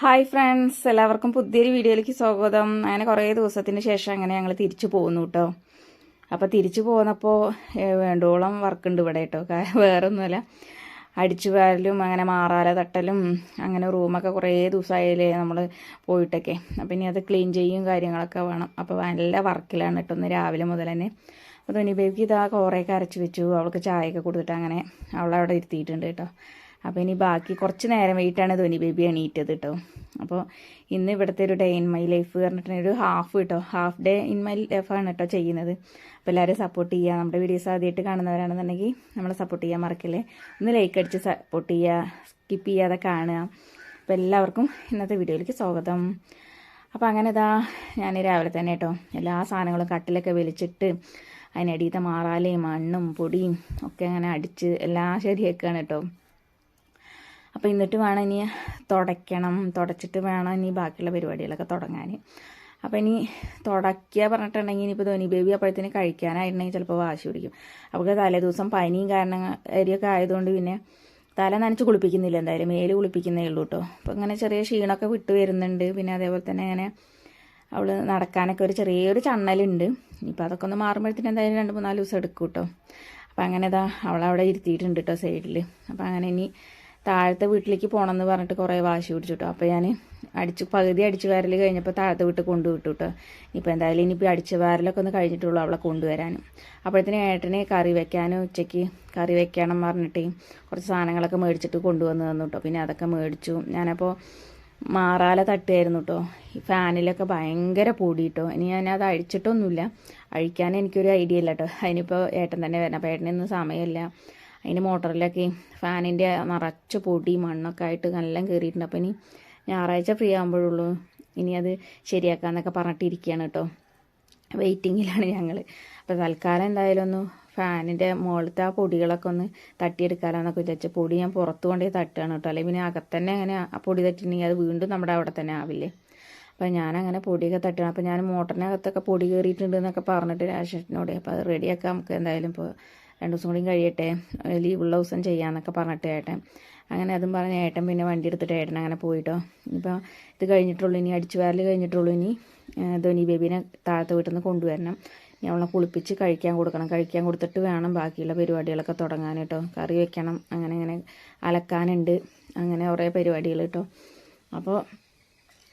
Hi friends എല്ലാവർക്കും പുതിയൊരു വീഡിയോയിലേക്ക് സ്വാഗതം. അങ്ങനെ കുറേ ദിവസത്തിന് ശേഷം അങ്ങനെ ഞങ്ങൾ തിരിച്ചു പോകുന്നു കേട്ടോ അപ്പോൾ തിരിച്ചു പോന്നപ്പോൾ വേണ്ടോളം വർക്ക് ഉണ്ട് ഇവിടെ കേട്ടോ വേറൊന്നുമില്ല. അടിച്ചു വാരലും അങ്ങനെ മാറാല തട്ടലും അങ്ങനെ റൂമൊക്കെ കുറേ ദിവസമായാലേ നമ്മൾ പോയിട്ടൊക്കെ. അപ്പം ഇനി അത് ക്ലീൻ ചെയ്യും കാര്യങ്ങളൊക്കെ വേണം. അപ്പോൾ നല്ല വർക്കിലാണ് കേട്ടോ ഒന്ന് രാവിലെ മുതൽ തന്നെ. അപ്പോൾ ധോനി ബേബിക്ക് ഇതാ കുറേയൊക്കെ അരച്ച് വെച്ചു. അവൾക്ക് ചായയൊക്കെ കൊടുത്തിട്ട് അങ്ങനെ അവളവിടെ ഇരുത്തിയിട്ടുണ്ട് കേട്ടോ അപ്പോൾ ഇനി ബാക്കി കുറച്ച് നേരം വൈകിട്ടാണ് ധോനി ബേബി എണീറ്റത് കേട്ടോ അപ്പോൾ ഇന്ന് ഇവിടുത്തെ ഒരു ഡേ ഇൻ മൈ ലൈഫ് പറഞ്ഞിട്ടുണ്ടെങ്കിൽ ഒരു ഹാഫ് കേട്ടോ ഹാഫ് ഡേ ഇൻ മൈ ലൈഫാണ് കേട്ടോ ചെയ്യുന്നത്. അപ്പോൾ എല്ലാവരും സപ്പോർട്ട് ചെയ്യുക നമ്മുടെ വീഡിയോസ് ആദ്യമായിട്ട് കാണുന്നവരാണെന്നുണ്ടെങ്കിൽ നമ്മളെ സപ്പോർട്ട് ചെയ്യാൻ മറക്കില്ലേ? ഒന്ന് ലൈക്ക് അടിച്ച് സപ്പോർട്ട് ചെയ്യുക സ്കിപ്പ് ചെയ്യാതെ കാണുക. അപ്പോൾ എല്ലാവർക്കും ഇന്നത്തെ വീഡിയോയിലേക്ക് സ്വാഗതം. അപ്പോൾ അങ്ങനെ ഇതാ ഞാൻ രാവിലെ തന്നെ കേട്ടോ എല്ലാ സാധനങ്ങളും കട്ടിലൊക്കെ വലിച്ചിട്ട് അതിനടിയത്തെ മാറാലയും മണ്ണും പൊടിയും ഒക്കെ അങ്ങനെ അടിച്ച് എല്ലാം ശരിയാക്കുകയാണ് കേട്ടോ അപ്പോൾ എന്നിട്ട് വേണം ഇനി തുടയ്ക്കണം. തുടച്ചിട്ട് വേണം ഇനി ബാക്കിയുള്ള പരിപാടികളൊക്കെ തുടങ്ങാൻ അപ്പോൾ ഇനി തുടയ്ക്കുക പറഞ്ഞിട്ടുണ്ടെങ്കിൽ ഇനിയിപ്പോൾ ധോനി ബേബി അപ്പോഴത്തേന് കഴിക്കാനായിട്ടുണ്ടെങ്കിൽ ചിലപ്പോൾ വാശി പിടിക്കും. അപ്പോൾ തലേ ദിവസം പനിയും കാരണം അരിയൊക്കെ ആയതുകൊണ്ട് പിന്നെ തല നനച്ച് കുളിപ്പിക്കുന്നില്ല എന്തായാലും മേൽ കുളിപ്പിക്കുന്നേ ഉള്ളൂ കേട്ടോ അപ്പോൾ ഇങ്ങനെ ചെറിയ ക്ഷീണമൊക്കെ വിട്ട് വരുന്നുണ്ട്. പിന്നെ അതേപോലെ തന്നെ ഇങ്ങനെ അവൾ നടക്കാനൊക്കെ ഒരു ചെറിയൊരു ചണ്ണലുണ്ട് ഇനിയിപ്പോൾ അതൊക്കെ ഒന്ന് മാറുമ്പോഴത്തേന് എന്തായാലും രണ്ട് മൂന്നാൽ ദിവസം എടുക്കും കേട്ടോ അപ്പോൾ അങ്ങനെ ഇതാ അവളവിടെ ഇരുത്തിയിട്ടുണ്ട് കേട്ടോ സൈഡിൽ അപ്പോൾ അങ്ങനെ ഇനി താഴത്തെ വീട്ടിലേക്ക് പോകണം എന്ന് പറഞ്ഞിട്ട് കുറേ വാശി പിടിച്ചു കേട്ടോ അപ്പോൾ ഞാൻ അടിച്ച് പകുതി അടിച്ച് വാരൽ കഴിഞ്ഞപ്പോൾ താഴത്തെ വീട്ടിൽ കൊണ്ടുവിട്ടു കേട്ടോ ഇപ്പോൾ എന്തായാലും ഇനിയിപ്പോൾ അടിച്ച് വാരലൊക്കെ ഒന്ന് കഴിഞ്ഞിട്ടുള്ളൂ അവളെ കൊണ്ടുവരാനും. അപ്പോഴത്തേന് ഏട്ടനെ കറി വെക്കാനും ഉച്ചയ്ക്ക് കറി വെക്കണം പറഞ്ഞിട്ട് കുറച്ച് സാധനങ്ങളൊക്കെ മേടിച്ചിട്ട് കൊണ്ടുവന്ന് തന്നു കേട്ടോ പിന്നെ അതൊക്കെ മേടിച്ചു. ഞാനപ്പോൾ മാറാല തട്ടുമായിരുന്നു കേട്ടോ ഈ ഫാനിലൊക്കെ ഭയങ്കര പൊടി കേട്ടോ ഇനി അത് അഴിച്ചിട്ടൊന്നുമില്ല. അഴിക്കാൻ എനിക്കൊരു ഐഡിയ ഇല്ല കേട്ടോ അതിനിപ്പോൾ ഏട്ടൻ തന്നെ വരണം. അപ്പോൾ ഏട്ടനൊന്നും സമയമില്ല. അതിന് മോട്ടറിലൊക്കെ ഫാനിന്റെ നിറച്ച് പൊടി മണ്ണൊക്കെ ആയിട്ട് നല്ല കയറിയിട്ടുണ്ട്. അപ്പോൾ ഇനി ഞായറാഴ്ച ഫ്രീ ആകുമ്പോഴുള്ളൂ ഇനി അത് ശരിയാക്കാന്നൊക്കെ പറഞ്ഞിട്ടിരിക്കുകയാണ് കേട്ടോ. വെയിറ്റിങ്ങിലാണ് ഞങ്ങൾ അപ്പോൾ തൽക്കാലം എന്തായാലും ഒന്ന് ഫാനിന്റെ മുകളിലത്തെ ആ പൊടികളൊക്കെ ഒന്ന് തട്ടിയെടുക്കാമെന്നൊക്കെ വിചാരിച്ചു. പൊടി ഞാൻ പുറത്ത് കൊണ്ടേ തട്ടുകയാണ് കേട്ടോ. അല്ലെങ്കിൽ പിന്നെ അകത്തന്നെ അങ്ങനെ ആ പൊടി തട്ടിയിട്ടുണ്ടെങ്കിൽ അത് വീണ്ടും നമ്മുടെ അവിടെ തന്നെ ആവില്ലേ. അപ്പോൾ ഞാനങ്ങനെ പൊടിയൊക്കെ തട്ടണം. അപ്പോൾ ഞാൻ മോട്ടറിനകത്തൊക്കെ പൊടി കയറിയിട്ടുണ്ട് എന്നൊക്കെ പറഞ്ഞിട്ട് രാജേട്ടനോട്. അപ്പോൾ അത് റെഡിയാക്കാം നമുക്ക് എന്തായാലും ഇപ്പോൾ രണ്ട് ദിവസം കൂടി കഴിയട്ടെ ലീവുള്ള ദിവസം ചെയ്യാമെന്നൊക്കെ പറഞ്ഞിട്ട് ഏട്ടൻ. അങ്ങനെ അതും പറഞ്ഞ ഏട്ടൻ പിന്നെ വണ്ടി എടുത്തിട്ട് ഏട്ടൻ അങ്ങനെ പോയിട്ടോ. ഇനിയിപ്പോൾ ഇത് കഴിഞ്ഞിട്ടുള്ളൂ ഇനി അടിച്ചു വാരൽ കഴിഞ്ഞിട്ടുള്ളൂ ഇനി ധോനി ബേബീനെ താഴത്തെ വീട്ടിൽ നിന്ന് കൊണ്ടുവരണം. ഇനി അവളെ കുളിപ്പിച്ച് കഴിക്കാൻ കൊടുക്കണം. കഴിക്കാൻ കൊടുത്തിട്ട് വേണം ബാക്കിയുള്ള പരിപാടികളൊക്കെ തുടങ്ങാൻ കേട്ടോ കറി വെക്കണം അങ്ങനെ അങ്ങനെ അലക്കാനുണ്ട്. അങ്ങനെ കുറേ പരിപാടികൾ കേട്ടോ. അപ്പോൾ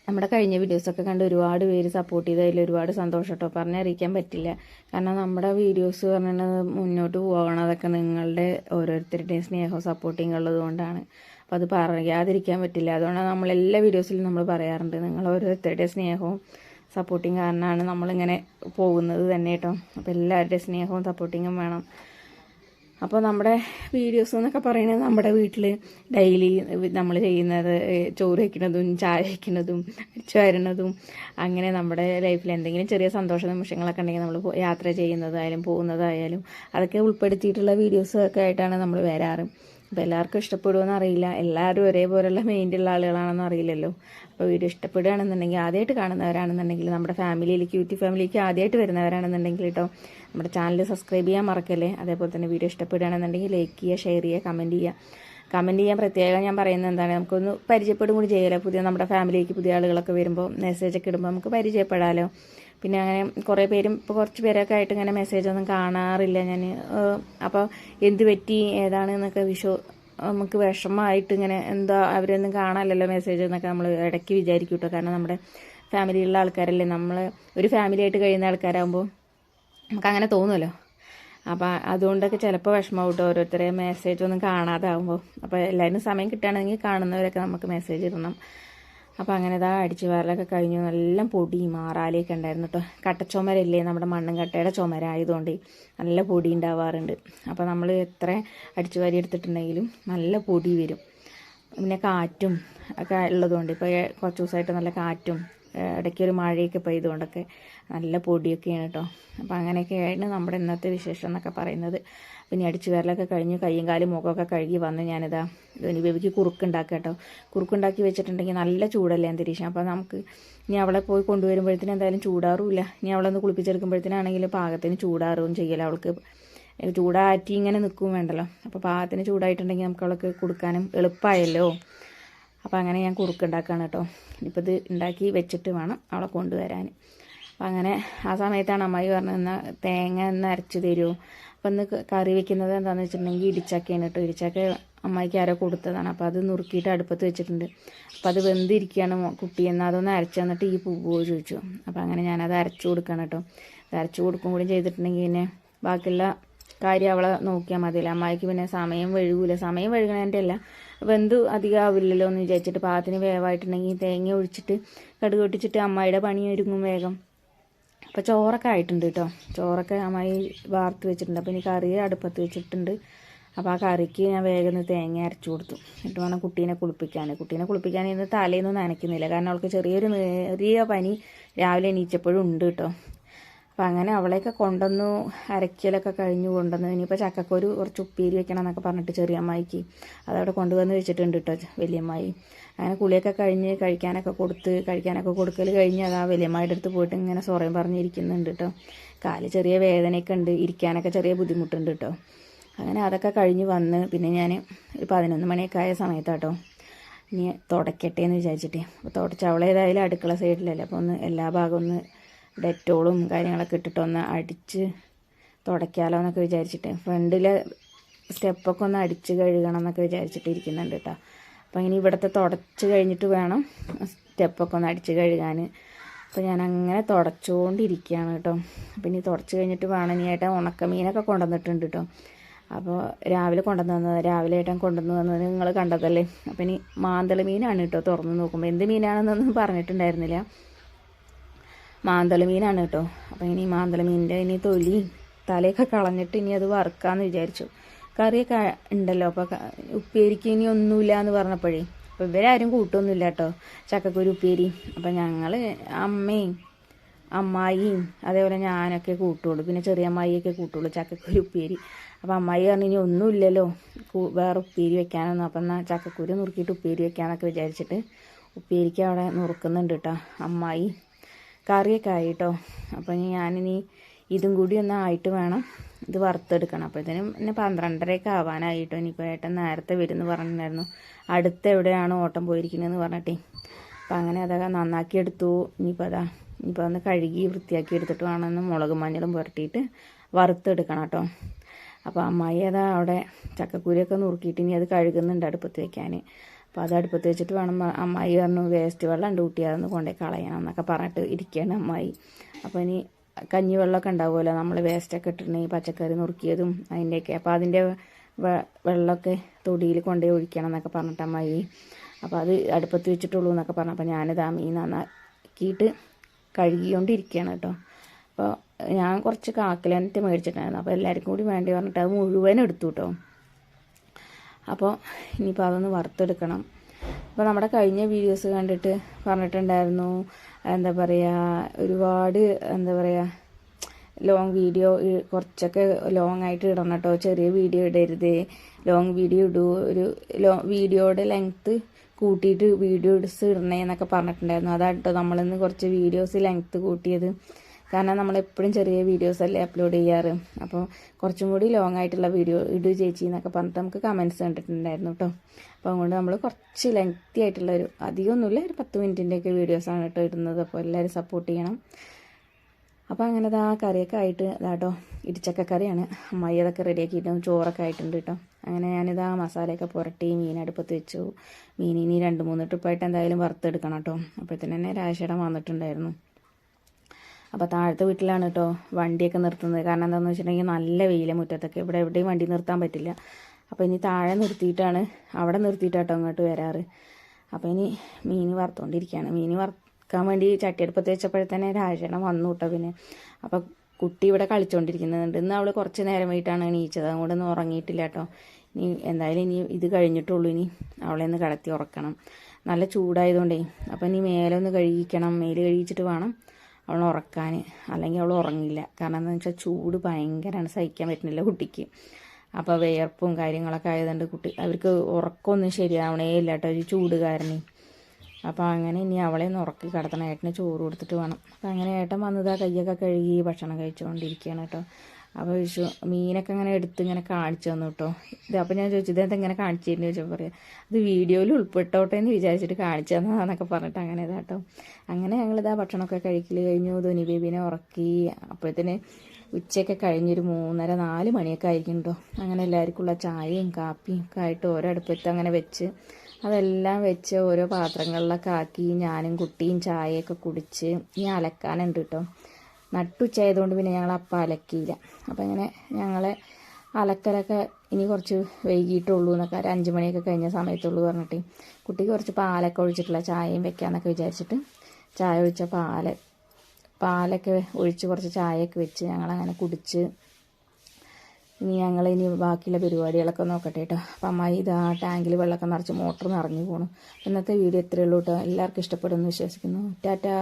നമ്മുടെ കഴിഞ്ഞ വീഡിയോസൊക്കെ കണ്ട് ഒരുപാട് പേര് സപ്പോർട്ട് ചെയ്തതിൽ ഒരുപാട് സന്തോഷം കേട്ടോ പറഞ്ഞറിയിക്കാൻ പറ്റില്ല. കാരണം നമ്മുടെ വീഡിയോസ് പറഞ്ഞത് മുന്നോട്ട് പോകണതൊക്കെ നിങ്ങളുടെ ഓരോരുത്തരുടെയും സ്നേഹവും സപ്പോർട്ടിങ് ഉള്ളത് കൊണ്ടാണ്. അപ്പോൾ അത് പറയാതിരിക്കാൻ പറ്റില്ല. അതുകൊണ്ടാണ് നമ്മൾ എല്ലാ വീഡിയോസിലും നമ്മൾ പറയാറുണ്ട്. നിങ്ങൾ ഓരോരുത്തരുടെ സ്നേഹവും സപ്പോർട്ടിങ് കാരണമാണ് നമ്മളിങ്ങനെ പോകുന്നത് തന്നെ കേട്ടോ അപ്പോൾ എല്ലാവരുടെയും സ്നേഹവും സപ്പോർട്ടിങ്ങും വേണം. അപ്പോൾ നമ്മുടെ വീഡിയോസ് എന്നൊക്കെ പറയുന്നത് നമ്മുടെ വീട്ടിൽ ഡെയിലി നമ്മൾ ചെയ്യുന്നത് ചോറ് വയ്ക്കുന്നതും ചായ വയ്ക്കുന്നതും അടിച്ചു വരുന്നതും അങ്ങനെ നമ്മുടെ ലൈഫിൽ എന്തെങ്കിലും ചെറിയ സന്തോഷ നിമിഷങ്ങളൊക്കെ ഉണ്ടെങ്കിൽ നമ്മൾ യാത്ര ചെയ്യുന്നതായാലും പോകുന്നതായാലും അതൊക്കെ ഉൾപ്പെടുത്തിയിട്ടുള്ള വീഡിയോസൊക്കെ ആയിട്ടാണ് നമ്മൾ വരാറ്. അപ്പോൾ എല്ലാവർക്കും ഇഷ്ടപ്പെടുമെന്ന് അറിയില്ല. എല്ലാവരും ഒരേപോലെയുള്ള മെയിന്റുള്ള ആളുകളാണെന്ന് അറിയില്ലല്ലോ. അപ്പോൾ വീഡിയോ ഇഷ്ടപ്പെടുകയാണെന്നുണ്ടെങ്കിൽ ആദ്യമായിട്ട് കാണുന്നവരാണെന്നുണ്ടെങ്കിൽ നമ്മുടെ ഫാമിലിയിലേക്ക് യൂട്യൂബ് ഫാമിലിക്ക് ആദ്യമായിട്ട് വരുന്നവരാണെന്നുണ്ടെങ്കിൽ കേട്ടോ നമ്മുടെ ചാനൽ സബ്സ്ക്രൈബ് ചെയ്യാൻ മറക്കല്ലേ? അതേപോലെ തന്നെ വീഡിയോ ഇഷ്ടപ്പെടുകയാണെന്നുണ്ടെങ്കിൽ ലൈക്ക് ചെയ്യുക ഷെയർ ചെയ്യുക കമന്റ് ചെയ്യുക. കമന്റ് ചെയ്യാൻ പ്രത്യേകം ഞാൻ പറയുന്നത് എന്താണ്? നമുക്കൊന്ന് പരിചയപ്പെടും കൂടി ചെയ്യാലോ? പുതിയ നമ്മുടെ ഫാമിലിക്ക് പുതിയ ആളുകളൊക്കെ വരുമ്പോൾ മെസ്സേജൊക്കെ ഇടുമ്പോൾ നമുക്ക് പരിചയപ്പെടാമല്ലോ പിന്നെ അങ്ങനെ കുറേ പേരും ഇപ്പോൾ കുറച്ച് പേരൊക്കെ ആയിട്ട് ഇങ്ങനെ മെസ്സേജ് ഒന്നും കാണാറില്ല. ഞാൻ അപ്പോൾ എന്ത് പറ്റി? ഏതാണ് എന്നൊക്കെ വിഷു നമുക്ക് വിഷമമായിട്ട് ഇങ്ങനെ എന്താ അവരൊന്നും കാണാനല്ലോ മെസ്സേജ് എന്നൊക്കെ നമ്മൾ ഇടയ്ക്ക് വിചാരിക്കും കേട്ടോ. കാരണം നമ്മുടെ ഫാമിലിയിലുള്ള ആൾക്കാരല്ലേ. നമ്മൾ ഒരു ഫാമിലി ആയിട്ട് കഴിയുന്ന ആൾക്കാരാകുമ്പോൾ നമുക്ക് അങ്ങനെ തോന്നുമല്ലോ അപ്പോൾ അതുകൊണ്ടൊക്കെ ചിലപ്പോൾ വിഷമം കിട്ടും ഓരോരുത്തരെ മെസ്സേജ് ഒന്നും കാണാതാവുമ്പോൾ അപ്പോൾ എല്ലാവരും സമയം കിട്ടുകയാണെങ്കിൽ കാണുന്നവരൊക്കെ നമുക്ക് മെസ്സേജ് ഇടണം. അപ്പോൾ അങ്ങനെ ഇതാ അടിച്ചു വാറലൊക്കെ കഴിഞ്ഞു. നല്ല പൊടി മാറാലയൊക്കെ ഉണ്ടായിരുന്നു കേട്ടോ കട്ടച്ചുമരല്ലേ നമ്മുടെ മണ്ണും കട്ടയുടെ ചുമര ആയതുകൊണ്ട് നല്ല പൊടി ഉണ്ടാവാറുണ്ട്. അപ്പോൾ നമ്മൾ എത്ര അടിച്ചു വാരി എടുത്തിട്ടുണ്ടെങ്കിലും നല്ല പൊടി വരും. പിന്നെ കാറ്റും ഒക്കെ ഉള്ളതുകൊണ്ട് ഇപ്പോൾ കുറച്ച് ദിവസമായിട്ട് നല്ല കാറ്റും ഇടയ്ക്ക് ഒരു മഴയൊക്കെ പെയ്തുകൊണ്ടൊക്കെ നല്ല പൊടിയൊക്കെയാണ് കേട്ടോ അപ്പോൾ അങ്ങനെയൊക്കെയാണ് നമ്മുടെ ഇന്നത്തെ വിശേഷം എന്നൊക്കെ പറയുന്നത്. പിന്നെ അടിച്ചു വരലൊക്കെ കഴിഞ്ഞ് കയ്യും കാലും മുഖമൊക്കെ കഴുകി വന്ന് ഞാനിതാ ഇനി ബേബിക്ക് കുറുക്കുണ്ടാക്കുക കേട്ടോ കുറുക്കുണ്ടാക്കി വെച്ചിട്ടുണ്ടെങ്കിൽ നല്ല ചൂടല്ലേ അന്തരീക്ഷം. അപ്പോൾ നമുക്ക് ഇനി അവളെ പോയി കൊണ്ടുവരുമ്പോഴത്തേനും എന്തായാലും ചൂടാറുമില്ല ഇനി അവളെ ഒന്ന് കുളിപ്പിച്ചെടുക്കുമ്പോഴത്തേനാണെങ്കിൽ പാകത്തിന് ചൂടാറുകയും ചെയ്യല. അവൾക്ക് ചൂടാറ്റി ഇങ്ങനെ നിൽക്കും വേണ്ടല്ലോ. അപ്പോൾ പാകത്തിന് ചൂടായിട്ടുണ്ടെങ്കിൽ നമുക്ക് അവൾക്ക് കൊടുക്കാനും എളുപ്പമായല്ലോ. അപ്പോൾ അങ്ങനെ ഞാൻ കുറുക്കുണ്ടാക്കുകയാണ് കേട്ടോ. ഇനിയിപ്പോൾ ഇത് ഉണ്ടാക്കി വെച്ചിട്ട് വേണം അവളെ കൊണ്ടുവരാൻ. അപ്പോൾ അങ്ങനെ ആ സമയത്താണ് അമ്മായി പറഞ്ഞത് എന്നാൽ തേങ്ങ ഒന്ന് അരച്ച് തരുമോ അപ്പം ഇന്ന് കറി വെക്കുന്നത് എന്താണെന്ന് വെച്ചിട്ടുണ്ടെങ്കിൽ ഇടിച്ചക്കയാണ് കേട്ടോ. ഇടിച്ചക്ക അമ്മായിക്ക് ആരോ കൊടുത്തതാണ്. അപ്പോൾ അത് നുറുക്കിയിട്ട് അടുപ്പത്ത് വെച്ചിട്ടുണ്ട്. അപ്പോൾ അത് വെന്തിരിക്കുകയാണ് കുട്ടി. എന്നാൽ അതൊന്ന് അരച്ച് തന്നിട്ട് ഈ പൂവോ ചോദിച്ചു. അപ്പോൾ അങ്ങനെ ഞാനത് അരച്ചു കൊടുക്കണം കേട്ടോ. അരച്ചു കൊടുക്കും കൂടി ചെയ്തിട്ടുണ്ടെങ്കിൽ പിന്നെ ബാക്കിയുള്ള കാര്യം അവളെ നോക്കിയാൽ മതിയല്ലോ? അമ്മായിക്ക് പിന്നെ സമയം വഴുകൂല. സമയം വഴുകണതിന്റെ അല്ല വെന്ത് അധികം ആവില്ലല്ലോ എന്ന് വിചാരിച്ചിട്ട് പാത്തിന് വേവായിട്ടുണ്ടെങ്കിൽ തേങ്ങ ഒഴിച്ചിട്ട് കടുക് പൊട്ടിച്ചിട്ട് അമ്മായിയുടെ പണി ഒരുങ്ങും വേഗം. അപ്പോൾ ചോറൊക്കെ ആയിട്ടുണ്ട് കേട്ടോ ചോറൊക്കെ അമ്മായി വാർത്ത് വെച്ചിട്ടുണ്ട്. അപ്പോൾ ഇനി കറി അടുപ്പത്ത് വെച്ചിട്ടുണ്ട്. അപ്പോൾ ആ കറിക്ക് ഞാൻ വേഗം തേങ്ങ അരച്ചു കൊടുത്തു. എന്നിട്ട് വേണം കുട്ടീനെ കുളിപ്പിക്കാൻ കുട്ടീനെ കുളിപ്പിക്കാൻ ഇന്ന് തലേന്നും നനയ്ക്കുന്നില്ല. കാരണം അവൾക്ക് ചെറിയൊരു നേറിയ പനി രാവിലെ എണീച്ചപ്പോഴും ഉണ്ട് കേട്ടോ അപ്പം അങ്ങനെ അവളെയൊക്കെ കൊണ്ടുവന്നു അരക്കലൊക്കെ കഴിഞ്ഞു കൊണ്ടുവന്നു. ഇനിയിപ്പോൾ ചക്കക്കൊരു കുറച്ച് ഉപ്പേരി വെക്കണം എന്നൊക്കെ പറഞ്ഞിട്ട് ചെറിയ അമ്മായിക്ക് അതവിടെ കൊണ്ടുവന്ന് വെച്ചിട്ടുണ്ട് കേട്ടോ വലിയമ്മായി. അങ്ങനെ കുളിയൊക്കെ കഴിഞ്ഞ് കഴിക്കാനൊക്കെ കൊടുത്ത് കഴിക്കാനൊക്കെ കൊടുക്കൽ കഴിഞ്ഞ് അത് ആ വലിയമ്മയുടെ അടുത്ത് പോയിട്ട് ഇങ്ങനെ സ്വറയും പറഞ്ഞിരിക്കുന്നുണ്ട് കേട്ടോ കാൽ ചെറിയ വേദനയൊക്കെ ഉണ്ട് ഇരിക്കാനൊക്കെ ചെറിയ ബുദ്ധിമുട്ടുണ്ട് കേട്ടോ അങ്ങനെ അതൊക്കെ കഴിഞ്ഞ് വന്ന് പിന്നെ ഞാൻ ഒരു പതിനൊന്ന് മണിയൊക്കെ ആയ സമയത്താട്ടോ ഇനി തുടയ്ക്കട്ടെ എന്ന് വിചാരിച്ചിട്ട്. അപ്പോൾ തുടച്ച് അവളേതായാലും അടുക്കള സൈഡിലല്ലേ അപ്പോൾ ഒന്ന് എല്ലാ ഭാഗവും ഒന്ന് ഡെറ്റോളും കാര്യങ്ങളൊക്കെ ഇട്ടിട്ട് ഒന്ന് അടിച്ച് തുടയ്ക്കാലോ എന്നൊക്കെ വിചാരിച്ചിട്ട്. ഫ്രണ്ടിലെ സ്റ്റെപ്പൊക്കെ ഒന്ന് അടിച്ച് കഴുകണം എന്നൊക്കെ വിചാരിച്ചിട്ട് ഇരിക്കുന്നുണ്ട് കേട്ടോ അപ്പോൾ ഇനി ഇവിടുത്തെ തുടച്ച് കഴിഞ്ഞിട്ട് വേണം സ്റ്റെപ്പൊക്കെ ഒന്ന് അടിച്ച് കഴുകാൻ അപ്പോൾ ഞാൻ അങ്ങനെ തുടച്ചുകൊണ്ടിരിക്കുകയാണ് കേട്ടോ അപ്പോൾ ഇനി തുടച്ച് കഴിഞ്ഞിട്ട് വേണം ഇനി ഏട്ടൻ ഉണക്കമീനൊക്കെ കൊണ്ടുവന്നിട്ടുണ്ട് കേട്ടോ അപ്പോൾ രാവിലെ കൊണ്ടുവന്ന് തന്നത് രാവിലെ ഏട്ടൻ കൊണ്ടുവന്ന് തന്നത് നിങ്ങൾ കണ്ടതല്ലേ? അപ്പോൾ ഇനി മാന്തള മീനാണ് കേട്ടോ തുറന്ന് നോക്കുമ്പോൾ എന്ത് മീനാണെന്നൊന്നും പറഞ്ഞിട്ടുണ്ടായിരുന്നില്ല. മാന്തള മീനാണ് കേട്ടോ. അപ്പോൾ ഇനി മാന്തള മീനിന്റെ ഇനി തൊലി തലയൊക്കെ കളഞ്ഞിട്ട് ഇനി അത് വറുക്കാമെന്ന് വിചാരിച്ചു. കറിയൊക്കെ ഉണ്ടല്ലോ അപ്പോൾ ഉപ്പേരിക്ക് ഇനി ഒന്നുമില്ല എന്ന് പറഞ്ഞപ്പോഴേ. അപ്പോൾ ഇവരാരും കൂട്ടൊന്നുമില്ല കേട്ടോ ചക്കക്കുരു ഉപ്പേരി. അപ്പോൾ ഞങ്ങൾ അമ്മയും അമ്മായിയും അതേപോലെ ഞാനൊക്കെ കൂട്ടുള്ളൂ. പിന്നെ ചെറിയ അമ്മായിയൊക്കെ കൂട്ടുള്ളൂ ചക്കക്കുരു ഉപ്പേരി. അപ്പോൾ അമ്മായി പറഞ്ഞു ഇനി ഒന്നുമില്ലല്ലോ വേറെ ഉപ്പേരി വെക്കാനൊന്നും. അപ്പം എന്നാൽ ചക്കക്കുരു നുറുക്കിയിട്ട് ഉപ്പേരി വെക്കാമെന്നൊക്കെ വിചാരിച്ചിട്ട് ഉപ്പേരിക്ക് അവിടെ നുറുക്കുന്നുണ്ട് കേട്ടോ അമ്മായി. കറിയൊക്കെ ആയി കേട്ടോ അപ്പോൾ ഞാനിനി ഇതും കൂടി ഒന്ന് ആയിട്ട് വേണം ഇത് വറുത്തെടുക്കണം. അപ്പോഴത്തേനും പിന്നെ പന്ത്രണ്ടരയൊക്കെ ആവാനായി കേട്ടോ ഇനിയിപ്പോൾ ഏട്ടൻ നേരത്തെ വരുമെന്ന് പറഞ്ഞിട്ടുണ്ടായിരുന്നു. അടുത്ത എവിടെയാണ് ഓട്ടം പോയിരിക്കുന്നതെന്ന് പറഞ്ഞിട്ടേ. അപ്പം അങ്ങനെ അതൊക്കെ നന്നാക്കി എടുത്തു. ഇനിയിപ്പോൾ അതാ ഇനിയിപ്പോൾ ഒന്ന് കഴുകി വൃത്തിയാക്കി എടുത്തിട്ട് വേണമെന്ന് മുളകും മഞ്ഞളും പുരട്ടിയിട്ട് വറുത്തെടുക്കണം കേട്ടോ. അപ്പോൾ അമ്മായി അതാ അവിടെ ചക്കക്കുരിയൊക്കെ നുറുക്കിയിട്ട് ഇനി അത് കഴുകുന്നുണ്ട് അടുപ്പത്ത് വെക്കാൻ അപ്പോൾ അത് അടുപ്പത്ത് വെച്ചിട്ട് വേണം അമ്മായി പറഞ്ഞു വേസ്റ്റ് വെള്ളം ഉണ്ട് കുട്ടി അതൊന്ന് കൊണ്ടുപോയി കളയണം എന്നൊക്കെ പറഞ്ഞിട്ട് ഇരിക്കുകയാണ് അമ്മായി. അപ്പോൾ ഇനി കഞ്ഞിവെള്ളമൊക്കെ ഉണ്ടാവുമല്ലോ നമ്മൾ വേസ്റ്റൊക്കെ ഇട്ടിട്ടുണ്ടെങ്കിൽ പച്ചക്കറി നുറുക്കിയതും അതിന്റെയൊക്കെ അപ്പോൾ അതിന്റെ വെള്ളമൊക്കെ തൊടിയിൽ കൊണ്ടുപോയി ഒഴിക്കണം എന്നൊക്കെ പറഞ്ഞിട്ട് അമ്മായി. അപ്പോൾ അത് അടുപ്പത്ത് വെച്ചിട്ടുള്ളൂ എന്നൊക്കെ പറഞ്ഞു. അപ്പോൾ ഞാനിത് ആ മീൻ നന്നാക്കിയിട്ട് കഴുകിക്കൊണ്ടിരിക്കുകയാണ് കേട്ടോ. അപ്പോൾ ഞാൻ കുറച്ച് കാക്കലന്റ് മേടിച്ചിട്ടുണ്ടായിരുന്നു. അപ്പോൾ എല്ലാവർക്കും കൂടി വേണ്ടി പറഞ്ഞിട്ട് അത് മുഴുവൻ എടുത്തു കേട്ടോ. അപ്പോൾ ഇനിയിപ്പോൾ അതൊന്ന് വറുത്തെടുക്കണം. അപ്പോൾ നമ്മുടെ കഴിഞ്ഞ വീഡിയോസ് കണ്ടിട്ട് പറഞ്ഞിട്ടുണ്ടായിരുന്നു എന്താ പറയുക ഒരുപാട് എന്താ പറയുക ലോങ് വീഡിയോ കുറച്ചൊക്കെ ലോങ് ആയിട്ട് ഇടണം കേട്ടോ ചെറിയ വീഡിയോ ഇടരുത്. ലോങ് വീഡിയോ ഇടൂ ഒരു ലോ വീഡിയോയുടെ ലെങ്ത്ത് കൂട്ടിയിട്ട് വീഡിയോസ് ഇടണേ എന്നൊക്കെ പറഞ്ഞിട്ടുണ്ടായിരുന്നു. അതാണ് കേട്ടോ നമ്മളിന്ന് കുറച്ച് വീഡിയോസ് ലെങ്ത്ത് കൂട്ടിയത്. കാരണം നമ്മളെപ്പോഴും ചെറിയ വീഡിയോസ് അല്ലേ അപ്ലോഡ് ചെയ്യാറ്. അപ്പോൾ കുറച്ചും കൂടി ലോങ് ആയിട്ടുള്ള വീഡിയോ ഇടു ചേച്ചി എന്നൊക്കെ പറഞ്ഞിട്ട് നമുക്ക് കമൻസ് കണ്ടിട്ടുണ്ടായിരുന്നു കേട്ടോ അപ്പോൾ അതുകൊണ്ട് നമ്മൾ കുറച്ച് ലെങ്തി ആയിട്ടുള്ള ഒരു അധികമൊന്നുമില്ല ഒരു പത്ത് മിനിറ്റിന്റെയൊക്കെ വീഡിയോസാണ് കേട്ടോ ഇടുന്നത്. അപ്പോൾ എല്ലാവരും സപ്പോർട്ട് ചെയ്യണം. അപ്പോൾ അങ്ങനെ ആ കറിയൊക്കെ ആയിട്ട് ഇതാട്ടോ ഇടിച്ചക്ക കറിയാണ് അമ്മായി അതൊക്കെ റെഡിയാക്കിയിട്ട് ചോറൊക്കെ ആയിട്ടുണ്ട് കേട്ടോ അങ്ങനെ ഞാനിതാ മസാലയൊക്കെ പുരട്ടി മീൻ അടുപ്പത്ത് വെച്ചു മീനിനി രണ്ട് മൂന്ന് ട്രിപ്പായിട്ട് എന്തായാലും വറുത്തെടുക്കണം കേട്ടോ അപ്പോഴത്തേന് തന്നെ വന്നിട്ടുണ്ടായിരുന്നു. അപ്പോൾ താഴത്തെ വീട്ടിലാണ് കേട്ടോ വണ്ടിയൊക്കെ നിർത്തുന്നത്. കാരണം എന്താണെന്ന് വെച്ചിട്ടുണ്ടെങ്കിൽ നല്ല വെയില മുറ്റത്തൊക്കെ. ഇവിടെ എവിടെയും വണ്ടി നിർത്താൻ പറ്റില്ല. അപ്പോൾ ഇനി താഴെ നിർത്തിയിട്ടാണ് അവിടെ നിർത്തിയിട്ടാട്ടോ അങ്ങോട്ട് വരാറ്. അപ്പോൾ ഇനി മീൻ വറുത്തുകൊണ്ടിരിക്കുകയാണ് മീൻ വറുക്കാൻ വേണ്ടി ചട്ടിയെടുപ്പത്ത് വെച്ചപ്പോഴത്തന്നെ രാജേണം വന്നു കേട്ടോ പിന്നെ. അപ്പോൾ കുട്ടി ഇവിടെ കളിച്ചുകൊണ്ടിരിക്കുന്നുണ്ട് ഇന്ന് അവൾ കുറച്ച് നേരം വൈകിട്ടാണ് എണീച്ചത്. അതുകൊണ്ടൊന്നും ഉറങ്ങിയിട്ടില്ല കേട്ടോ ഇനി എന്തായാലും ഇനി ഇത് കഴിഞ്ഞിട്ടുള്ളൂ. ഇനി അവളെ ഒന്ന് കിടത്തി ഉറക്കണം. നല്ല ചൂടായതുകൊണ്ടേ. അപ്പോൾ ഇനി മേലൊന്ന് ഒന്ന് കഴുകിക്കണം. മേൽ കഴുകിച്ചിട്ട് വേണം. അവൾ ഉറക്കാൻ അല്ലെങ്കിൽ അവൾ ഉറങ്ങില്ല കാരണം എന്താണെന്ന് വെച്ചാൽ ചൂട് ഭയങ്കരമാണ് സഹിക്കാൻ പറ്റുന്നില്ല കുട്ടിക്ക്. അപ്പോൾ വിയർപ്പും കാര്യങ്ങളൊക്കെ ആയതുകൊണ്ട് കുട്ടി അവർക്ക് ഉറക്കമൊന്നും ശരിയാവണേ ഇല്ല കേട്ടോ ഒരു ചൂട് കാരണം. അപ്പോൾ അങ്ങനെ ഇനി അവളെ ഒന്ന് ഉറക്കി കിടത്തണം. ഏട്ടന് ചോറ് കൊടുത്തിട്ട് വേണം. അപ്പോൾ അങ്ങനെ ഏട്ടൻ വന്നത് കയ്യൊക്കെ കഴുകി ഭക്ഷണം കഴിച്ചുകൊണ്ടിരിക്കുകയാണ് കേട്ടോ. അപ്പോൾ വിഷു മീനൊക്കെ ഇങ്ങനെ എടുത്ത് ഇങ്ങനെ കാണിച്ചു തന്നു കേട്ടോ ഇത് അപ്പോൾ ഞാൻ ചോദിച്ചു ഇതെന്താ ഇങ്ങനെ കാണിച്ചിരുന്നു? ചോദിച്ചപ്പോൾ പറയാം അത് വീഡിയോയിൽ ഉൾപ്പെട്ടോട്ടെ എന്ന് വിചാരിച്ചിട്ട് കാണിച്ചു തന്നതാന്നൊക്കെ പറഞ്ഞിട്ട് അങ്ങനെ ഇതാട്ടോ അങ്ങനെ ഞങ്ങളിതാ ഭക്ഷണമൊക്കെ കഴിക്കൽ കഴിഞ്ഞു ധോനി ബേബിനെ ഉറക്കി. അപ്പോഴത്തേന് ഉച്ചയൊക്കെ കഴിഞ്ഞൊരു മൂന്നര നാല് മണിയൊക്കെ ആയിരിക്കും കേട്ടോ അങ്ങനെ എല്ലാവർക്കുള്ള ചായയും കാപ്പിയും ഒക്കെ ആയിട്ട് ഓരോ അടുപ്പത്ത് അങ്ങനെ വെച്ച് അതെല്ലാം വെച്ച് ഓരോ പാത്രങ്ങളിലൊക്കെ ആക്കി ഞാനും കുട്ടിയും ചായയൊക്കെ കുടിച്ച് ഇനി അലക്കാനുണ്ട് കേട്ടോ നട്ടുച്ചയായതുകൊണ്ട് പിന്നെ ഞങ്ങൾ അപ്പം അലക്കിയില്ല അപ്പം ഇങ്ങനെ ഞങ്ങളെ അലക്കലൊക്കെ ഇനി കുറച്ച് വൈകിട്ടുള്ളൂ എന്നൊക്കെ ഒരു അഞ്ച് മണിയൊക്കെ കഴിഞ്ഞ സമയത്തുള്ളൂ പറഞ്ഞിട്ട്. കുട്ടിക്ക് കുറച്ച് പാലൊക്കെ ഒഴിച്ചിട്ടുള്ള ചായയും വെക്കാമെന്നൊക്കെ വിചാരിച്ചിട്ട് ചായ ഒഴിച്ച പാൽ. പാലൊക്കെ ഒഴിച്ച് കുറച്ച് ചായയൊക്കെ വെച്ച് ഞങ്ങളങ്ങനെ കുടിച്ച് ഇനി ഞങ്ങൾ ഇനി ബാക്കിയുള്ള പരിപാടികളൊക്കെ നോക്കട്ടെ കേട്ടോ അപ്പം അമ്മായി ഇതാ ടാങ്കിൽ വെള്ളമൊക്കെ നിറച്ച് മോട്ടർ നിറഞ്ഞു പോകണം ഇന്നത്തെ വീഡിയോ ഇത്രയേ ഉള്ളൂ കേട്ടോ എല്ലാവർക്കും ഇഷ്ടപ്പെടുമെന്ന് വിശ്വസിക്കുന്നു. ടാറ്റാ.